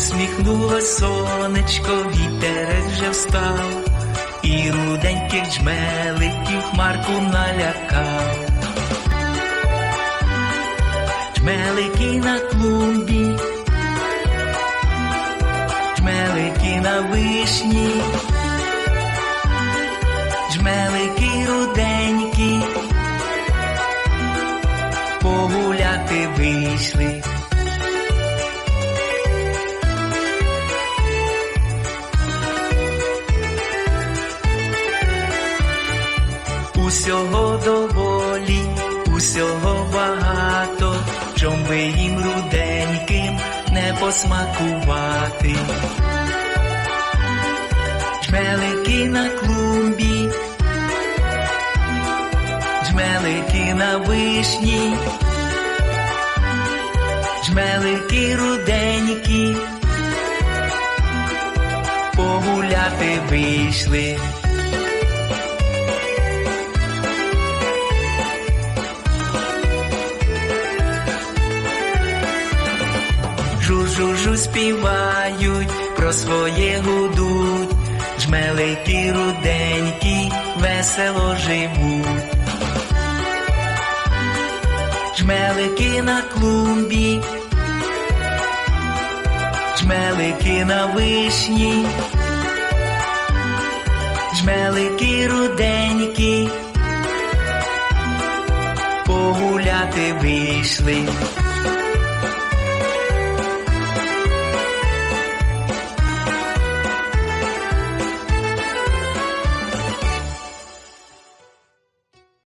Проснулось сонечко, вітерець вже встав, і руденьких джмеликів хмарку налякав. Джмелики на клумбі, джмелики на вишні, джмелики руденькі, погуляти вийшли. Усього доволі, усього багато, чом би їм руденьким не посмакувати. Джмелики на клумбі, джмелики на вишні, джмелики руденькі, погуляти вийшли. Жу-жу-жу співають, про своє гудуть, жмелики руденькі, весело живуть. Жмелики на клумбі, жмелики на вишні, жмелики руденькі, погуляти вийшли.